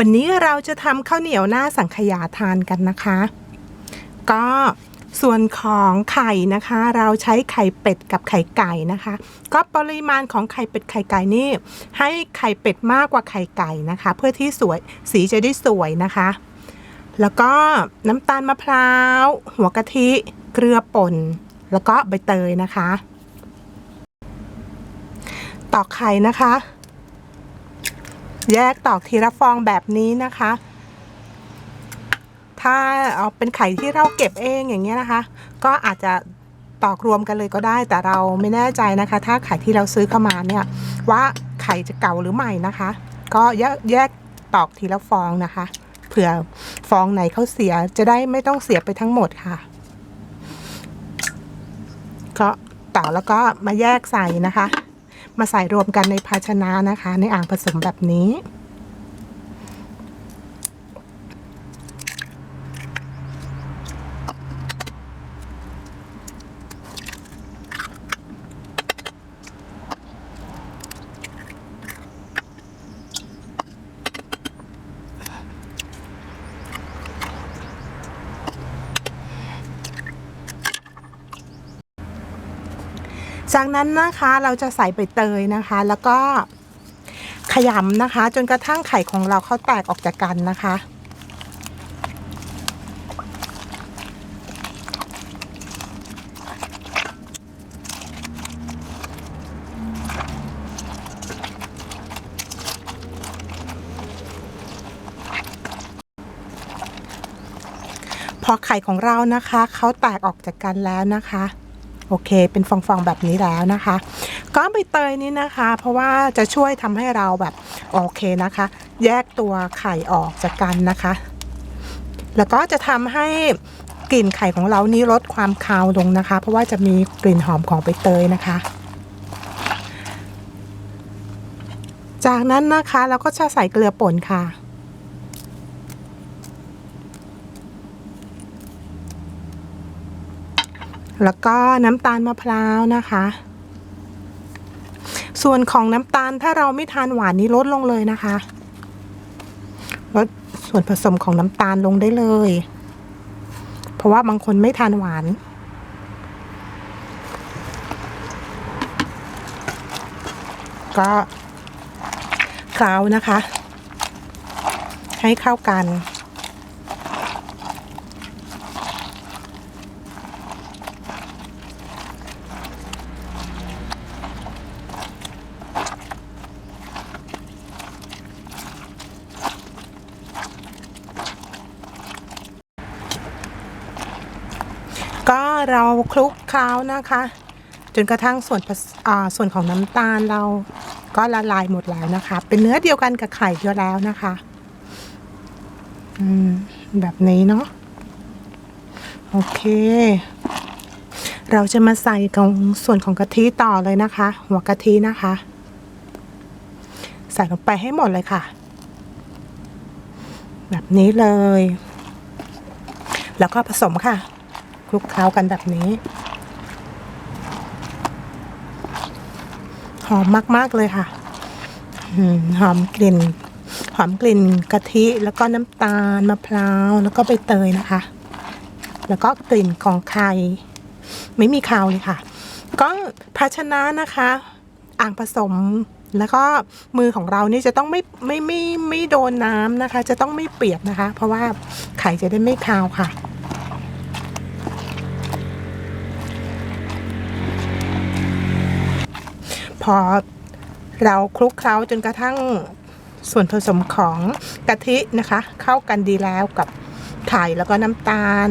วันนี้เราจะทำข้าวเหนียวหน้าสังขยาทานกันนะคะ ก็ส่วนของไข่นะคะ เราใช้ไข่เป็ดกับไข่ไก่นะคะ ก็ปริมาณของไข่เป็ดไข่ไก่นี่ ให้ไข่เป็ดมากกว่าไข่ไก่นะคะ เพื่อที่สวยสีจะได้สวยนะคะ แล้วก็น้ำตาลมะพร้าว หัวกะทิเกลือป่น แล้วก็ใบเตยนะคะ ตอกไข่นะคะ แยกตอกทีละฟองแบบนี้นะคะ ถ้าเอาเป็นไข่ที่เราเก็บเองอย่างเงี้ยนะคะ ก็อาจจะตอกรวมกันเลยก็ได้ แต่เราไม่แน่ใจนะคะ ถ้าไข่ที่เราซื้อเข้ามาเนี่ย ว่าไข่จะเก่าหรือใหม่นะคะ ก็แยกแยกตอกทีละฟองนะคะ เผื่อฟองไหนเขาเสียจะได้ไม่ต้องเสียไปทั้งหมดค่ะ ก็ต่อแล้วก็มาแยกใส่นะคะ มาใส่รวมกันในภาชนะนะคะ ในอ่างผสมแบบนี้ จากนั้นนะคะเราจะใส่ใบเตยนะคะ แล้วก็ขยำนะคะ จนกระทั่งไข่ของเราเขาแตกออกจากกันนะคะพอไข่ของเรานะคะ เขาแตกออกจากกันแล้วนะคะ โอเค เป็นฟองๆแบบนี้แล้วนะคะ ก็ใบเตยนี้นะคะ เพราะว่าจะช่วยทำให้เราแบบโอเคนะคะ แยกตัวไข่ออกจากกันนะคะ แล้วก็จะทำให้กลิ่นไข่ของเรานี้ลดความคาวลงนะคะ เพราะว่าจะมีกลิ่นหอมของใบเตยนะคะ จากนั้นนะคะเราก็จะใส่เกลือป่นค่ะ แล้วก็น้ำตาลมะพร้าวนะคะ ส่วนของน้ำตาลถ้าเราไม่ทานหวานนี้ลดลงเลยนะคะลดส่วนผสมของน้ำตาลลงได้เลย เพราะว่าบางคนไม่ทานหวาน ก็เคล้านะคะ ให้เข้ากัน ก็ เราคลุกเคล้านะคะ จนกระทั่งส่วนผสอ่าส่วนของน้ำตาลเราก็ละลายหมดแล้วนะคะ เป็นเนื้อเดียวกันกับไข่เดียวแล้วนะคะอืมแบบนี้เนาะโอเค เราจะมาใส่ของส่วนของกะทิต่อเลยนะคะ หัวกะทินะคะ ใส่ลงไปให้หมดเลยค่ะ แบบนี้เลย แล้วก็ผสมค่ะ คลุกเคล้ากันแบบนี้ หอมมาก ๆ เลยค่ะ หอมกลิ่น หอมกลิ่นกะทิแล้วก็น้ำตาลมะพร้าวแล้วก็ใบเตยนะคะ แล้วก็กลิ่นของไข่ไม่มีคาวเลยค่ะ ก็ภาชนะนะคะ อ่างผสมแล้วก็มือของเรานี่จะต้องไม่ไม่ไม่ไม่โดนน้ำนะคะ จะต้องไม่เปียกนะคะ เพราะว่าไข่จะได้ไม่คาวค่ะ พอเราคลุกเคล้าจนกระทั่งส่วนผสมของกะทินะคะ เข้ากันดีแล้วกับไข่แล้วก็น้ำตาล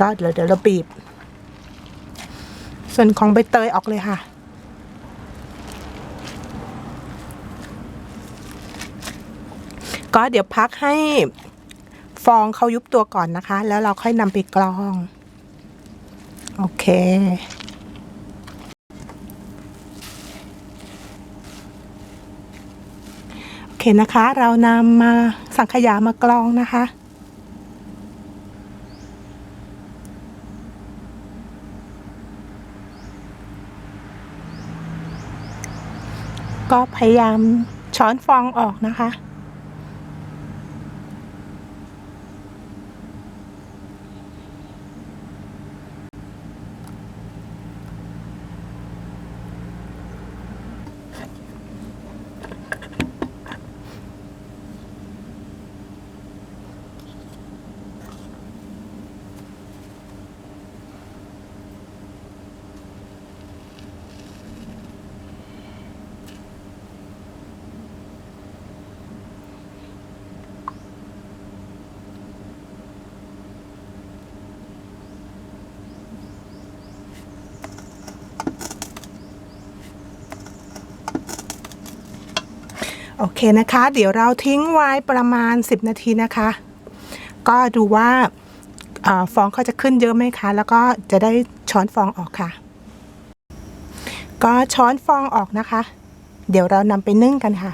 ก็เดี๋ยวเดี๋ยวเราบีบ ส่วนของใบเตยออกเลยค่ะ ก็เดี๋ยวพักให้ฟองเขายุบตัวก่อนนะคะ แล้วเราค่อยนำไปกรอง โอเค โอ เคนะคะ เรานำมาสังขยามากรองนะคะ ก็พยายามช้อนฟองออกนะคะ โอเคนะคะ เดี๋ยวเราทิ้งไว้ประมาณ 10 นาทีนะคะ ก็ดูว่าอฟองเขาจะขึ้นเยอะไหมคะ แล้วก็จะได้ช้อนฟองออกค่ะ ก็ช้อนฟองออกนะคะ เดี๋ยวเรานำไปนึ่งกันค่ะ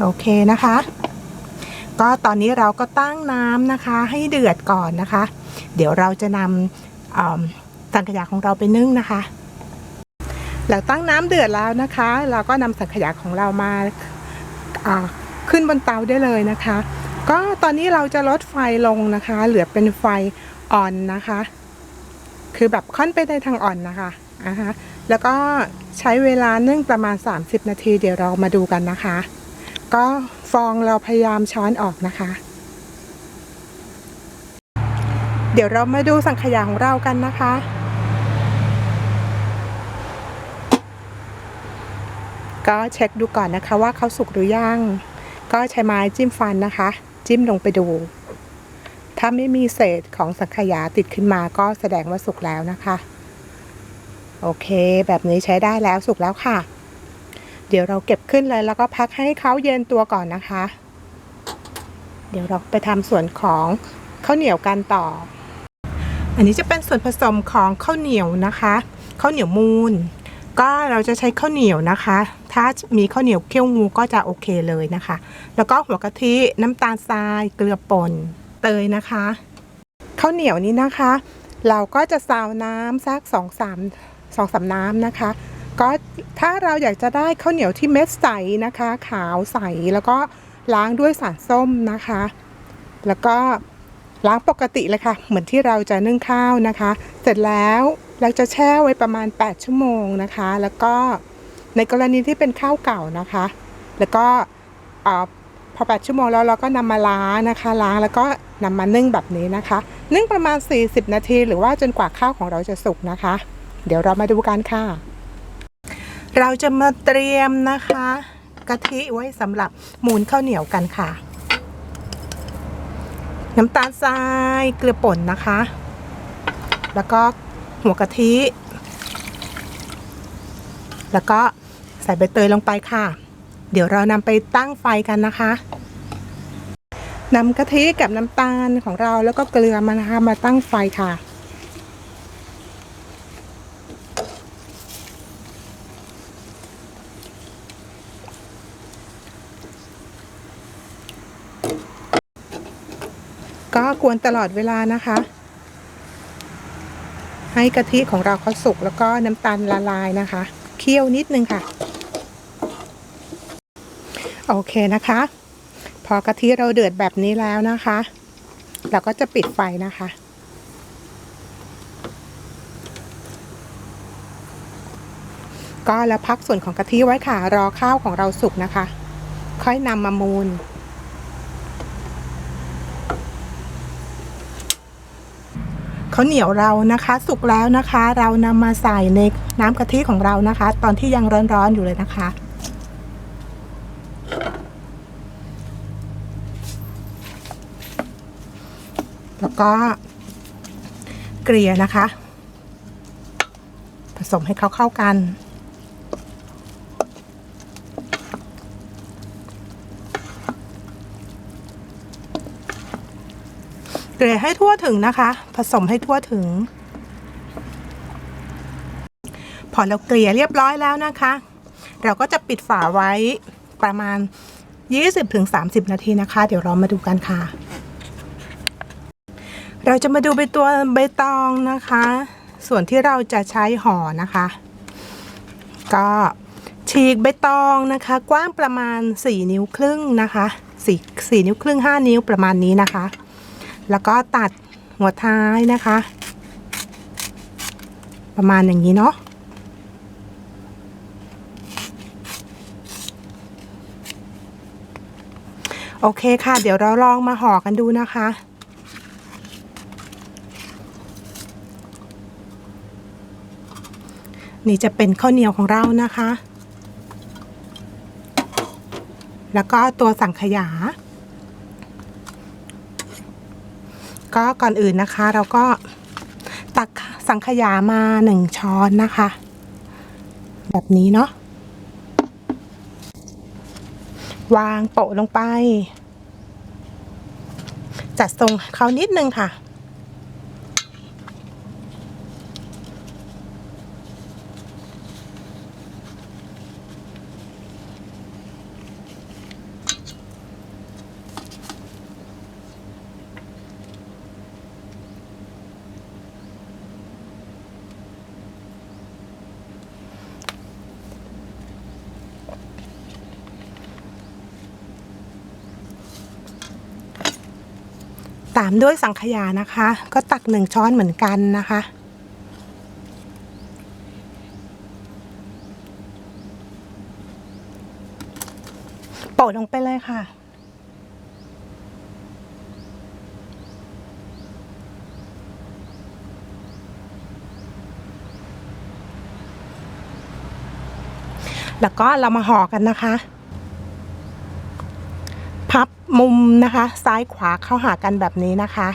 โอเคนะคะ ก็ตอนนี้เราก็ตั้งน้ำนะคะ ให้เดือดก่อนนะคะ เดี๋ยวเราจะนำสังขยาของเราไปนึ่งนะคะแล้วตั้งน้ำเดือดแล้วนะคะ เราก็นำสังขยาของเรามาขึ้นบนเตาได้เลยนะคะ ก็ตอนนี้เราจะลดไฟลงนะคะ เหลือเป็นไฟอ่อนนะคะ คือแบบค่อนไปในทางอ่อนนะคะอ่าฮะแล้วก็ใช้เวลานึ่งประมาณ 30 นาทีเดี๋ยวเรามาดูกันนะคะ ก็ ฟองเราพยายามช้อนออกนะคะ เดี๋ยวเรามาดูสังขยาของเรากันนะคะ ก็เช็คดูก่อนนะคะว่าเขาสุกหรือยัง ก็ใช้ไม้จิ้มฟันนะคะ จิ้มลงไปดู ถ้าไม่มีเศษของสังขยาติดขึ้นมาก็แสดงว่าสุกแล้วนะคะ โอเค แบบนี้ใช้ได้แล้วสุกแล้วค่ะ เดี๋ยวเราเก็บขึ้นเลยแล้วก็พักให้เขาเย็นตัวก่อนนะคะ เดี๋ยวเราไปทำส่วนของข้าวเหนียวกันต่อ อันนี้จะเป็นส่วนผสมของข้าวเหนียวนะคะข้าวเหนียวมูนก็เราจะใช้ข้าวเหนียวนะคะ ถ้ามีข้าวเหนียวเคี่ยวงูก็จะโอเคเลยนะคะ แล้วก็หัวกะทิน้ำตาลทรายเกลือป่นเตยนะคะข้าวเหนียวนี้นะคะ เราก็จะซาวน้ำสักสองสามสองสามน้ำนะคะ ก็ถ้าเราอยากจะได้ข้าวเหนียวที่เม็ดใสนะคะ ขาวใสแล้วก็ล้างด้วยสารส้มนะคะ แล้วก็ล้างปกติเลยค่ะ เหมือนที่เราจะนึ่งข้าวนะคะ เสร็จแล้วเราจะแช่ไว้ประมาณ 8 ชั่วโมงนะคะ แล้วก็ในกรณีที่เป็นข้าวเก่านะคะ แล้วก็เออพอ 8 ชั่วโมงแล้วเราก็นำมาล้างนะคะ ล้างแล้วก็นำมานึ่งแบบนี้นะคะ นึ่งประมาณ 40 นาที หรือว่าจนกว่าข้าวของเราจะสุกนะคะ เดี๋ยวเรามาดูกันค่ะ เราจะมาเตรียมนะคะ กะทิไว้สำหรับหมูนข้าวเหนียวกันค่ะ น้ำตาลทรายเกลือป่นนะคะ แล้วก็หัวกะทิ แล้วก็ใส่ใบเตยลงไปค่ะ เดี๋ยวเรานำไปตั้งไฟกันนะคะนำกะทิกับน้ำตาลของเราแล้วก็เกลือมานะคะมาตั้งไฟค่ะ วนตลอดเวลานะคะ ให้กะทิของเราเขาสุกแล้วก็น้ำตาลละลายนะคะ เคี่ยวนิดนึงค่ะ โอเคนะคะ พอกะทิเราเดือดแบบนี้แล้วนะคะ เราก็จะปิดไฟนะคะก็แล้วพักส่วนของกะทิไว้ค่ะ รอข้าวของเราสุกนะคะ ค่อยนำมามูน ข้าวเหนียวเรานะคะ สุกแล้วนะคะ เรานำมาใส่ในน้ำกะทิของเรานะคะ ตอนที่ยังร้อนๆอยู่เลยนะคะ แล้วก็เกลี่ยนะคะ ผสมให้เขาเข้ากัน เกลี่ยให้ทั่วถึงนะคะ ผสมให้ทั่วถึง พอเราเกลี่ยเรียบร้อยแล้วนะคะ เราก็จะปิดฝาไว้ประมาณ 20-30 นาทีนะคะ เดี๋ยวเรามาดูกันค่ะ เราจะมาดูใบตัวใบตองนะคะ ส่วนที่เราจะใช้ห่อนะคะ ก็ฉีกใบตองนะคะ กว้างประมาณ 4 นิ้วครึ่งนะคะ 4 4 นิ้วครึ่ง 5 นิ้วประมาณนี้นะคะ แล้วก็ตัดหัวท้ายนะคะ ประมาณอย่างนี้เนาะโอเคค่ะ เดี๋ยวเราลองมาห่อกันดูนะคะ นี่จะเป็นข้าวเหนียวของเรานะคะ แล้วก็ตัวสังขยา ก็ก่อนอื่นนะคะ เราก็ตักสังขยามาหนึ่งช้อนนะคะ แบบนี้เนาะวางโปะลงไป จัดทรงเขานิดนึงค่ะ ตามด้วยสังขยานะคะ ก็ตักหนึ่งช้อนเหมือนกันนะคะ โปะลงไปเลยค่ะ แล้วก็เรามาห่อกันนะคะ มุมนะคะ ซ้ายขวาเข้าหากันแบบนี้นะคะ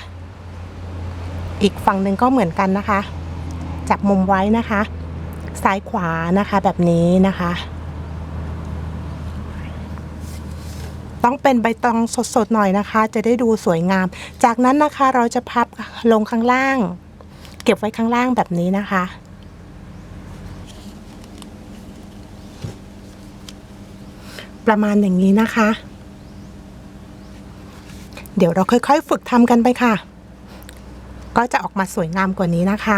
อีกฝั่งหนึ่งก็เหมือนกันนะคะ จับมุมไว้นะคะ ซ้ายขวานะคะแบบนี้นะคะ ต้องเป็นใบตองสดๆหน่อยนะคะ จะได้ดูสวยงาม จากนั้นนะคะเราจะพับลงข้างล่าง เก็บไว้ข้างล่างแบบนี้นะคะประมาณอย่างนี้นะคะ เดี๋ยวเราค่อยๆ ฝึกทำกันไปค่ะ ก็จะออกมาสวยงามกว่านี้นะคะ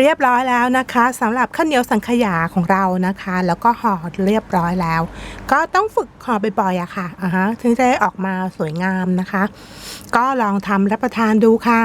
เรียบร้อยแล้วนะคะสำหรับข้าวเหนียวสังขยาของเรานะคะ แล้วก็ห่อเรียบร้อยแล้ว ก็ต้องฝึกห่อบ่อยๆอะค่ะอ่าฮะถึงจะได้ออกมาสวยงามนะคะ ก็ลองทำรับประทานดูค่ะ